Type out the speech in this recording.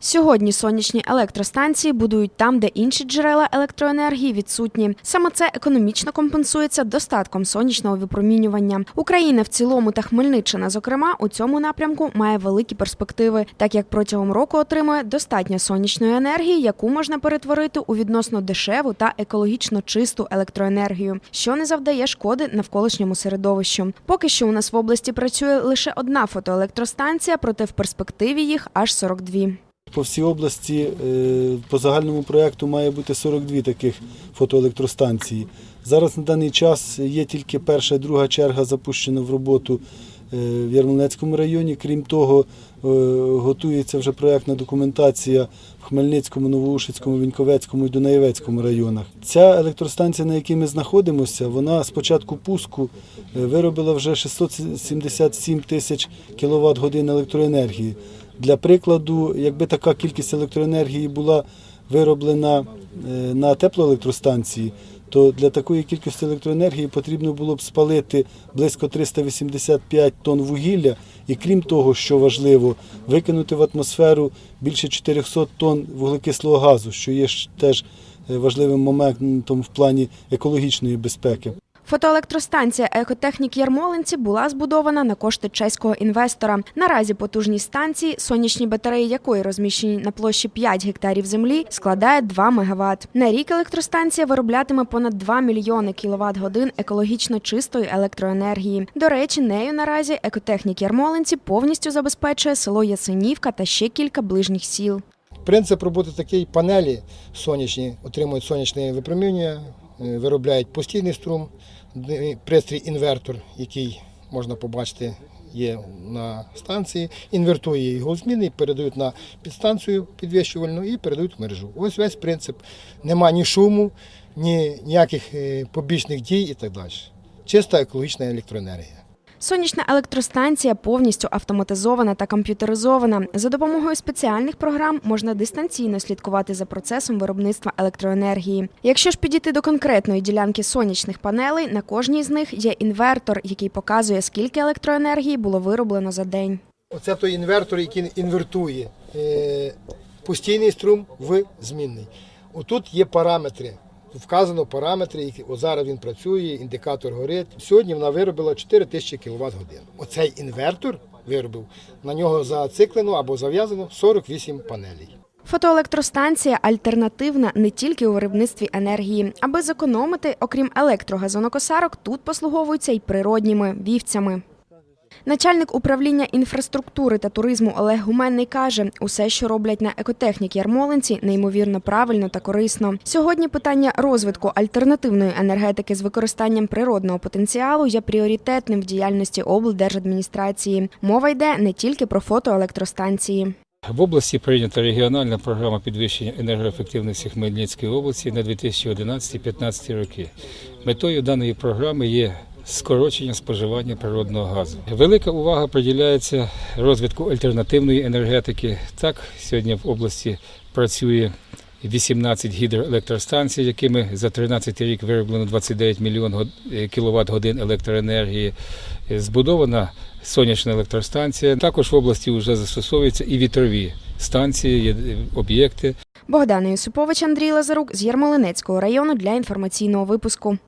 Сьогодні сонячні електростанції будують там, де інші джерела електроенергії відсутні. Саме це економічно компенсується достатком сонячного випромінювання. Україна в цілому та Хмельниччина, зокрема, у цьому напрямку має великі перспективи, так як протягом року отримує достатньо сонячної енергії, яку можна перетворити у відносно дешеву та екологічно чисту електроенергію, що не завдає шкоди навколишньому середовищу. Поки що у нас в області працює лише одна фотоелектростанція, проте в перспективі їх аж 42. По всій області е, по загальному проєкту має бути 42 таких фотоелектростанції. Зараз на даний час є тільки перша і друга черга запущена в роботу е, в Ярмолинецькому районі. Крім того, е, готується вже проєктна документація в Хмельницькому, Новоушицькому, Віньковецькому і Дунаєвецькому районах. Ця електростанція, на якій ми знаходимося, вона з початку пуску виробила вже 677 тисяч кВт годин електроенергії. Для прикладу, якби така кількість електроенергії була вироблена е, на теплоелектростанції, то для такої кількості електроенергії потрібно було б спалити близько 385 тонн вугілля, і крім того, що важливо, викинути в атмосферу більше 400 тонн вуглекислого газу, що є теж е, важливим моментом в плані екологічної безпеки. Фотоелектростанція Екотехнік Ярмолинці була збудована на кошти чеського інвестора. Наразі потужність станції, сонячні батареї якої розміщені на площі 5 гектарів землі, складає 2 МВт. На рік електростанція вироблятиме понад 2 мільйони кіловат годин екологічно чистої електроенергії. До речі, нею наразі Екотехнік Ярмолинці повністю забезпечує село Ясенівка та ще кілька ближніх сіл. Принцип роботи такий панелі сонячні отримують сонячне випромінювання, виробляють постійний струм, пристрій інвертор, який можна побачити є на станції, інвертує його зміни, передають на підстанцію підвищувальну і передають в мережу. Ось весь принцип. Нема ні шуму, ні ніяких е, побічних дій і так далі. Чиста екологічна електроенергія. Сонячна електростанція повністю автоматизована та комп'ютеризована. За допомогою спеціальних програм можна дистанційно слідкувати за процесом виробництва електроенергії. Якщо ж підійти до конкретної ділянки сонячних панелей, на кожній з них є інвертор, який показує, скільки електроенергії було вироблено за день. Оце той інвертор, який інвертує е, постійний струм в змінний. Отут є параметри. Вказано параметри, які от зараз він працює, індикатор горить. Сьогодні вона виробила 4000 кВт годин. Оцей інвертор виробив, на нього зациклено або зав'язано 48 панелей. Фотоелектростанція альтернативна не тільки у виробництві енергії. Аби зекономити, окрім електрогазонокосарок, тут послуговуються й природніми вівцями. Начальник управління інфраструктури та туризму Олег Гуменний каже, усе, що роблять на екотехнік Ярмолинці, неймовірно правильно та корисно. Сьогодні питання розвитку альтернативної енергетики з використанням природного потенціалу є пріоритетним в діяльності облдержадміністрації. Мова йде не тільки про фотоелектростанції. В області прийнята регіональна програма підвищення енергоефективності Хмельницької області на 2011-2015 роки. Метою даної програми є скорочення споживання природного газу. Велика увага приділяється розвитку альтернативної енергетики. Так, сьогодні в області працює 18 гідроелектростанцій, якими за 13 рік вироблено 29 мільйон кВт годин електроенергії. Е, Збудована сонячна електростанція. Також в області вже застосовуються і вітрові станції, е, об'єкти. Богдана Юсупович, Андрій Лазарук з Ярмолинецького району для інформаційного випуску.